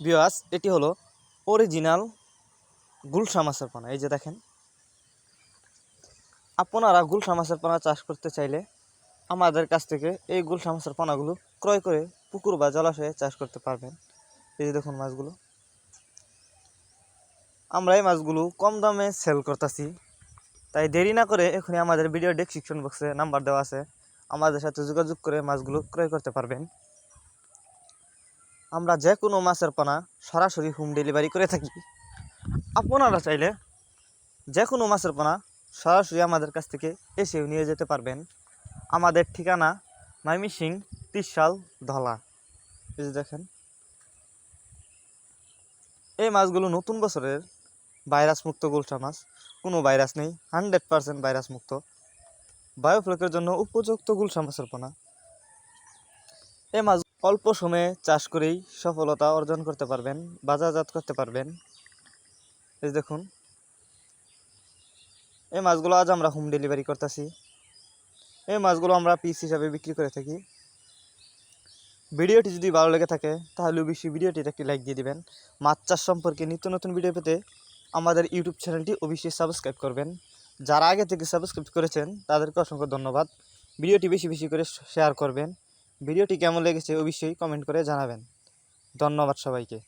বিয়াস এটি হলো অরিজিনাল গুলশা মাছের পোনা। এই যে দেখেন। আপনারা গুলশা মাছের পোনা চাষ করতে চাইলে আমাদের কাছ থেকে এই গুলশা মাছের পোনাগুলো ক্রয় করে পুকুর বা জলাশয়ে চাষ করতে পারবেন। এই যে দেখুন মাছগুলো। আমরা এই মাছগুলো কম দামে সেল করতেছি। তাই দেরি না করে এখনই আমাদের ভিডিও ডেসক্রিপশন বক্সে নাম্বার দেওয়া আছে। আমাদের সাথে যোগাযোগ করে মাছগুলো ক্রয় করতে পারবেন। আমরা যে কোনো মাছের পোনা সরাসরি হোম ডেলিভারি করে থাকি। আপনারা চাইলে যে কোনো মাছের পোনা সরাসরি আমাদের কাছ থেকে এসেও নিয়ে যেতে পারবেন। আমাদের ঠিকানা মাইমিসিং ত্রিশাল ধলা। এই দেখেন। এই মাছগুলো নতুন বছরের ভাইরাস মুক্ত গুলশা মাছ। কোনো ভাইরাস নেই, হান্ড্রেড পারসেন্ট ভাইরাস মুক্ত বায়োফ্লকের জন্য উপযুক্ত গুলশা মাছের পোনা। এই মাছ অল্প সময়ে চাষ করেই সফলতা অর্জন করতে পারবেন, বাজারজাত করতে পারবেন। এই দেখুন, এই মাছগুলো আজ আমরা হোম ডেলিভারি করতেছি। এই মাছগুলো আমরা পিস হিসাবে বিক্রি করে থাকি। ভিডিওটি যদি ভালো লেগে থাকে, তাহলে অবশ্যই ভিডিওটিতে একটি লাইক দিয়ে দিবেন। মাছ চাষ সম্পর্কে নিত্য নতুন ভিডিও পেতে আমাদের ইউটিউব চ্যানেলটি অবশ্যই সাবস্ক্রাইব করবেন। যারা আগে থেকে সাবস্ক্রাইব করেছেন, তাদেরকে অসংখ্য ধন্যবাদ। ভিডিওটি বেশি বেশি করে শেয়ার করবেন। ভিডিওটি কেমন লেগেছে অবশ্যই কমেন্ট করে জানাবেন। ধন্যবাদ সবাইকে।